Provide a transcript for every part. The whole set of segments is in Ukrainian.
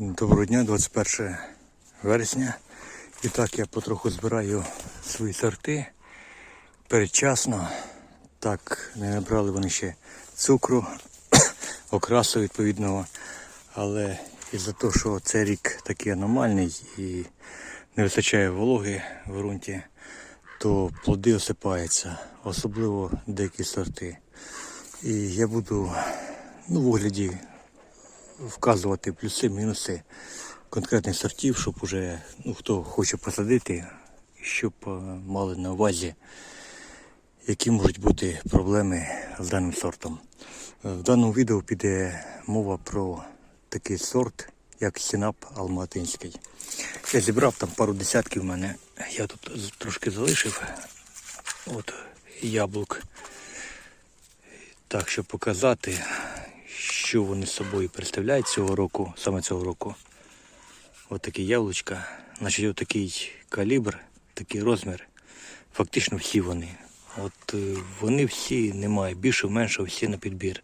Доброго дня, 21 вересня. І так я потроху збираю свої сорти передчасно. Так, не набрали вони ще цукру, окрасу відповідного. Але із-за того, що цей рік такий аномальний і не вистачає вологи в ґрунті, то плоди осипаються, особливо деякі сорти. І я буду ну, в огляді вказувати плюси, мінуси конкретних сортів, щоб уже ну, хто хоче посадити, щоб е, мали на увазі, які можуть бути проблеми з даним сортом. Е, В даному відео піде мова про такий сорт, як Сінап Алматинський. Я зібрав там пару десятків в мене. Я тут трошки залишив от яблук. Так, щоб показати, що вони собою представляють цього року, саме цього року. Ось такі яблучка. Значить, ось такий калібр, такий розмір. Фактично всі вони. От е, вони всі немає, більше менше всі на підбір.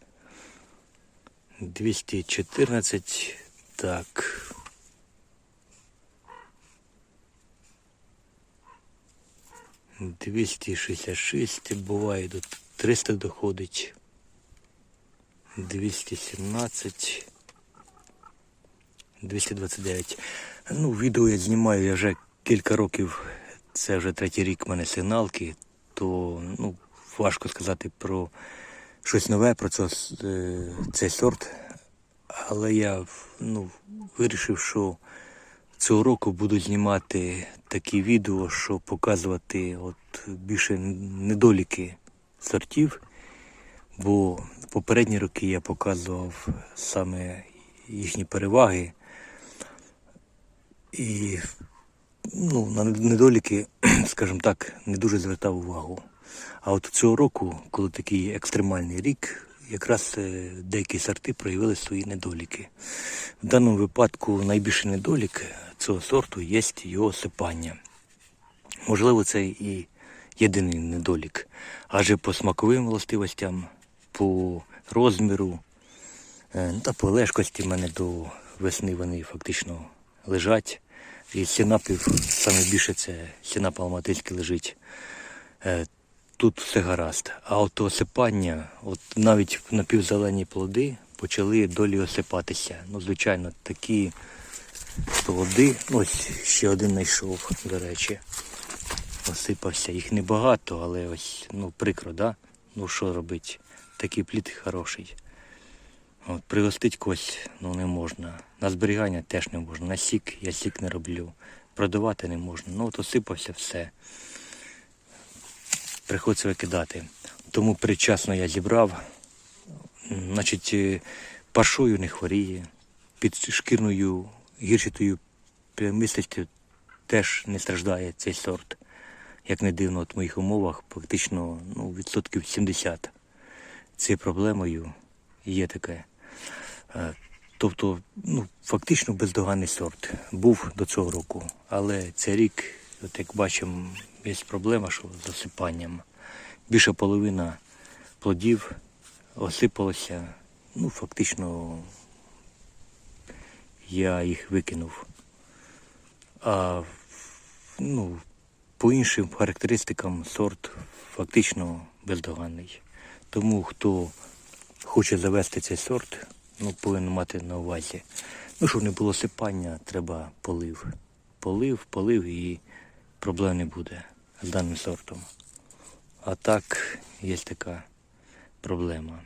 214. Так. Двісті шість, буває до 300 доходить. 217, 229. Ну, відео я знімаю я вже кілька років. Це вже третій рік в мене сигналки, то ну, важко сказати про щось нове, про це, е, цей сорт. Але я ну, вирішив, що цього року буду знімати такі відео, щоб показувати от більше недоліки сортів. Бо попередні роки я показував саме їхні переваги. І ну, на недоліки, скажімо так, не дуже звертав увагу. А от цього року, коли такий екстремальний рік, якраз е, деякі сорти проявили свої недоліки. В даному випадку найбільший недолік цього сорту є його сипання. Можливо, це і єдиний недолік. Адже по смаковим властивостям, по розміру е, ну, та по лежкості в мене до весни вони фактично лежать. І сінапів саме більше це сінап алматинський лежить. Е, Тут все гаразд. А от осипання, от навіть напівзелені плоди почали долі осипатися. Ну, звичайно, такі плоди. Ось ще один знайшов, до речі. Осипався. Їх небагато, але ось ну, прикро, да? Ну що робити? Такий плід хороший. От, пригостить когось ну, не можна. На зберігання теж не можна. На сік я сік не роблю. Продавати не можна. Ну от осипався все. Приходиться викидати. Тому передчасно я зібрав. Значить, е, паршою не хворіє, під шкірною гірчатою плямистістю теж не страждає цей сорт. Як не дивно, от в моїх умовах практично ну, відсотків 70 цією проблемою є таке. Е, Тобто, ну, фактично бездоганний сорт був до цього року. Але цей рік, от як бачимо, є проблема, що з засипанням. Більша половина плодів осипалося. Ну, фактично, я їх викинув. А ну, по іншим характеристикам сорт фактично бездоганний. Тому хто хоче завести цей сорт, ну, повинен мати на увазі. Ну, щоб не було сипання, треба полив. Полив, полив і проблем не буде з даним сортом. А так є така проблема.